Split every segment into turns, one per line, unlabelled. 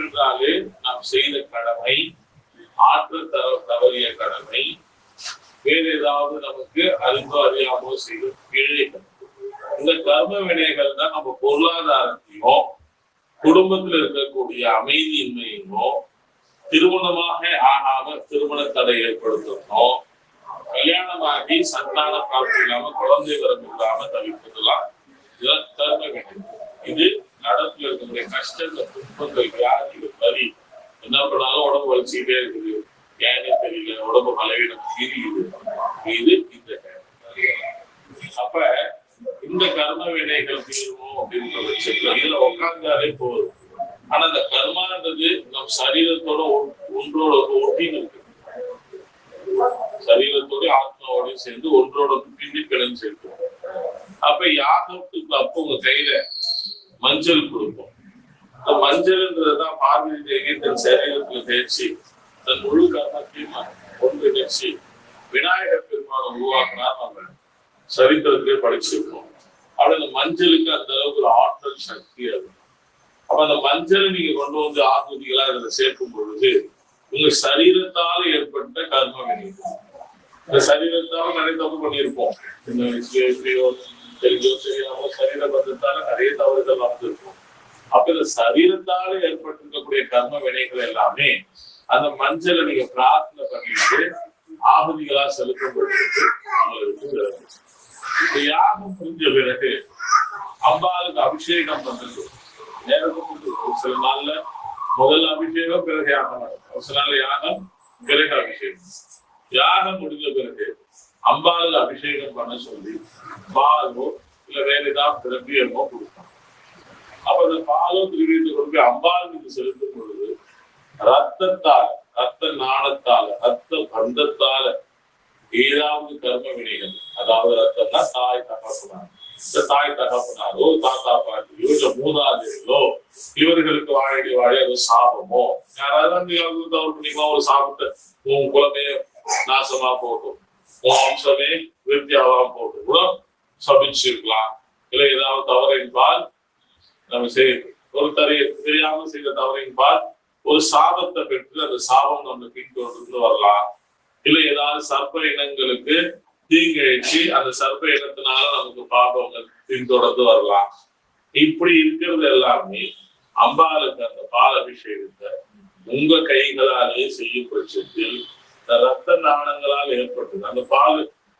கர்மம் நாம் செய்த கடமை ஆற்ற தர தவறிய கடமை. வேறு ஏதாவது நமக்கு அறிந்தோ அறியாமோ செய்த பிழைகள் இந்த கர்ம வினைகள் தான் நம்ம பொருளாதாரத்தையோ குடும்பத்தில் இருக்கக்கூடிய அமைதியின்மையோ திருமணமாக ஆகாம திருமண தடை ஏற்படுத்தணும் கல்யாணமாகி சந்தான பிராப்தி இல்லாம குழந்தை வரம் இல்லாம தவிர்ப்பதெல்லாம் இதெல்லாம் கர்ம வினை. இது நடப்புல இருக்கக்கூடிய கஷ்டங்கள் துன்பங்கள் வியாதிகள் வரி என்ன பண்ணாலும் உடம்பு வலிச்சுக்கிட்டே இருக்குது. ஏன்னு தெரியல. உடம்பு பலவீனம் தெரியுது இது இந்த அப்ப இந்த கர்ம வினைகள் தீர்வோம் அப்படின்ற பட்சத்துல இதுல உட்கார்ந்தாலே போதும். ஆனா அந்த கர்மான்றது நம் சரீரத்தோட ஒன்றோட ஒட்டின்னு இருக்கு. சரீரத்தோட ஆத்மாவோடய சேர்ந்து ஒன்றோட பின்னி பிணைஞ்சு இருக்கும் அப்ப யாகத்துக்கு அப்போ உங்க கையில மஞ்சள் கொடுப்போம். இந்த மஞ்சள்ன்றதுதான் பார்வதி தேவி தன் சரீரத்துல தேய்ச்சி தன் முழு கர்மத்தையும் ஒன்றிணைச்சு விநாயகர் பெருமானை உருவாக்குனா நம்ம சரித்திரத்திலே படிச்சிருக்கோம். அப்படி அந்த மஞ்சளுக்கு அந்த அளவுக்கு ஒரு ஆற்றல் சக்தி அது. அப்ப அந்த மஞ்சளை நீங்க கொண்டு வந்து ஆகுதிகளா இதுல சேர்க்கும் பொழுது உங்க சரீரத்தால ஏற்பட்ட கர்ம வினை இந்த சரீரத்தால நிறைய தப்பு பண்ணியிருப்போம். இந்த வயசுலயோ எப்படியோ தெரிஞ்சோ சரீர பந்தத்தால நிறைய தவறுகள் வந்திருக்கும் அப்ப இந்த சரீரத்தால ஏற்பட்டிருக்கக்கூடிய கர்ம வினைகள் எல்லாமே அந்த மஞ்சளை நீங்க பிரார்த்தனை பண்ணிட்டு ஆகுதிகளா செலுத்தும் பொழுது யாகம் புரிஞ்ச பிறகு அம்பாளுக்கு அபிஷேகம் பண்றது நேரத்துக்கு சில நாள்ல முதல் அபிஷேகம் பிறகு யாகம். ஒரு சில நாள் யாகம் பிறகு அபிஷேகம். யாகம் முடிஞ்ச பிறகு அம்பாளுக்கு அபிஷேகம் பண்ண சொல்லி பாலோ இல்ல வேற ஏதாவது திரவியமோ கொடுப்பாங்க. அப்ப அந்த பாலோ திரவியத்தை கொண்டு போய் அம்பாளுக்கு செலுத்தும் பொழுது ரத்தத்தால ரத்த நாணத்தால ரத்த பந்தத்தால ஏதாவது கர்ம வினைகள் அதாவது ரத்தம்னா தாய் தகப்பனார். இந்த தாய் தகப்பனாரோ தாத்தா பாட்டியோ இல்ல மூதாதையோ இவர்களுக்கு வாழடி வாழ அது சாபமோ? யாராவது தவறு பண்ணிக்கலாம் ஒரு சாபத்தை. உன் குலமே நாசமா போகும் வம்சமே விருத்தியாவாம போட்டு கூட சபிச்சிருக்கலாம். இல்ல ஏதாவது தவறின்பால் நம்ம செய்ய ஒரு தரைய தெரியாம செய்த தவறின்பால் ஒரு சாபத்தை பெற்று அந்த சாபம் நம்ம பின்தொடர்ந்து வரலாம். இல்ல ஏதாவது சர்ப்ப இனங்களுக்கு தீங்கிழைச்சு அந்த சர்ப்ப இனத்தினால நமக்கு பாபங்கள் பின்தொடர்ந்து வரலாம். இப்படி இருக்கிறது எல்லாமே அம்பாளுக்கு அந்த பால் அபிஷேகத்தை உங்க கைகளாலே செய்யும் பட்சத்தில் ரத்த நாணங்களால் ஏற்பட்டது. அந்த பால்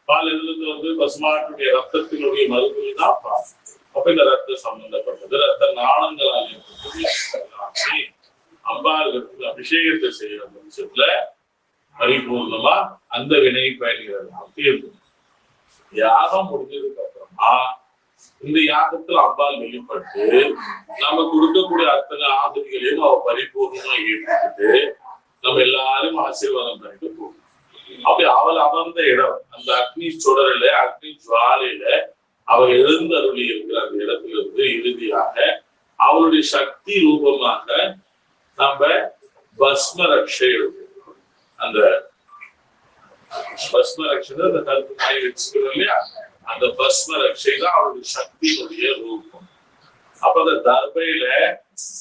பால் இருந்து வந்து பசுமாட்டுடைய ரத்தத்தினுடைய மருந்துகள் தான் பால் அப்ப இந்த ரத்த சம்பந்தப்பட்டது. ரத்த நாணங்களால் ஏற்பட்டது. அம்பாளுக்கு அபிஷேகத்தை செய்யற பட்சத்துல பரிபூர்ணமா அந்த வினை பயணிகள் தீர்க்கும் யாகம் முடிஞ்சதுக்கு அப்புறமா இந்த யாகத்துல அம்பாள் வெளிப்பட்டு நம்ம கொடுக்கக்கூடிய அத்தனை ஆதரிகளையும் அவ பரிபூர்ணமா ஏற்றுக்கிட்டு நம்ம எல்லாரும் ஆசீர்வாதம் பண்ணிட்டு அவள் அமர்ந்த இடம் அந்த அக்னி சுடரில அக்னி ஜுவாலையில அவள் எழுந்தருளி இருக்கிற அந்த இடத்திலிருந்து இறுதியாக அவளுடைய சக்தி ரூபமாக நம்ம பஸ்ம ரக்ஷை அந்த பஸ்ம ரக்ஷை அந்த கருத்து நாய் வச்சுக்கிறோம் இல்லையா? அந்த பஸ்ம ரக்ஷை தான் அவருடைய சக்தியினுடைய ரூபம். அப்ப அந்த தர்பையில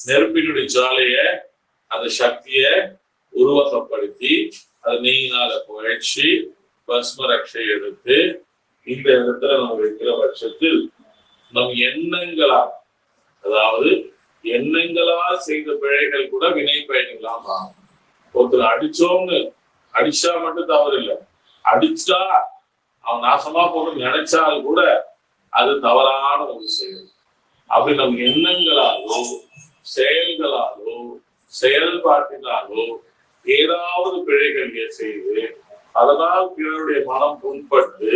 நெருப்பினுடைய ஜாலைய அந்த சக்திய உருவகப்படுத்தி அது நெய்யினால புகழ்ச்சி பஸ்ம ரக்ஷை எடுத்து இந்த இடத்துல நம்ம வைக்கிற பட்சத்தில் நம் எண்ணங்களா அதாவது எண்ணங்களா செய்த பிழைகள் கூட வினை பயணிகளாம் ஒருத்தர் அடிச்சோன்னு அடிச்சா மட்டும் தவறு இல்லை. அடிச்சா அவன் நாசமா போகணும் நினைச்சால் கூட அது தவறான ஒரு செயல். அப்படி நம் எண்ணங்களாலோ செயல்களாலோ செயல்பாட்டினாலோ ஏதாவது பிழைகள் செய்து அதனால் பிறருடைய மனம் புண்பட்டு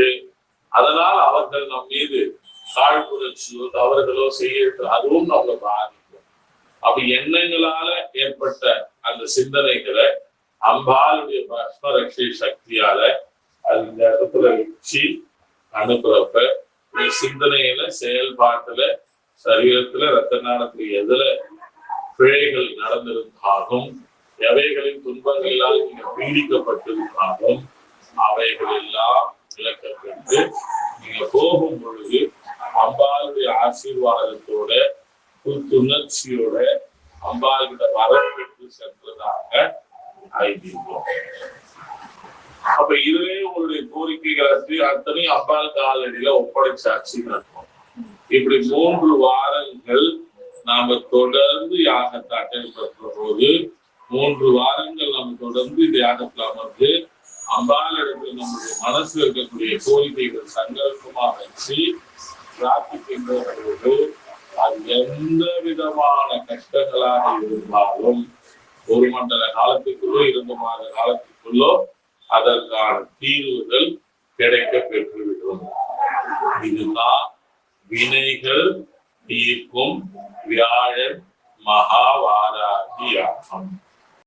அதனால் அவர்கள் நம் மீது காழ்ப்புணர்ச்சியோ தவறுகளோ செய்ய அதுவும் நம்மளை பாதிக்கும். அப்படி எண்ணங்களால ஏற்பட்ட அந்த சிந்தனைகளை அம்பாளுடைய பஸ்மரட்சி சக்தியால அந்த இடத்துல வச்சு அனுப்புறப்ப சிந்தனையில செயல்பாட்டுல சரீரத்துல ரத்த நாளத்துல எதுல பிழைகள் நடந்திருந்தாலும் எவைகளின் துன்பங்களால் நீங்க பீடிக்கப்பட்டிருந்தாலும் அவைகள் எல்லாம் விளக்கப்பட்டு நீங்க போகும் பொழுது அம்பாளுடைய ஆசீர்வாதத்தோட புத்துணர்ச்சியோட அம்பாள்கிட்ட வரம் பெற்று சென்றதாக அறிவிப்போம். அப்ப இதுவே உங்களுடைய கோரிக்கைகளுக்கு அத்தனையும் அம்பாள் காலடியில ஒப்படைச்சாச்சு நடக்கும் இப்படி மூன்று வாரங்கள் நாம தொடர்ந்து யாகத்தை அட்டன் பண்ற போது மூன்று வாரங்கள் நம்ம தொடர்ந்து இந்த யாகத்துல அமர்ந்து அம்பாலிடத்தில் நம்முடைய மனசுல இருக்கக்கூடிய கோரிக்கைகள் சங்கல்பமாக வச்சு பிரார்த்திக்கின்ற போது அது எந்த விதமான கஷ்டங்களாக இருந்தாலும் ஒரு மண்டல காலத்துக்குள்ளோ இரண்டு மாத காலத்துக்குள்ளோ அதற்கான தீர்வுகள் கிடைக்க பெற்றுவிடும். இதுதான் வினைகள் தீர்க்கும் வியாழன் மகாவாராகி யாகம்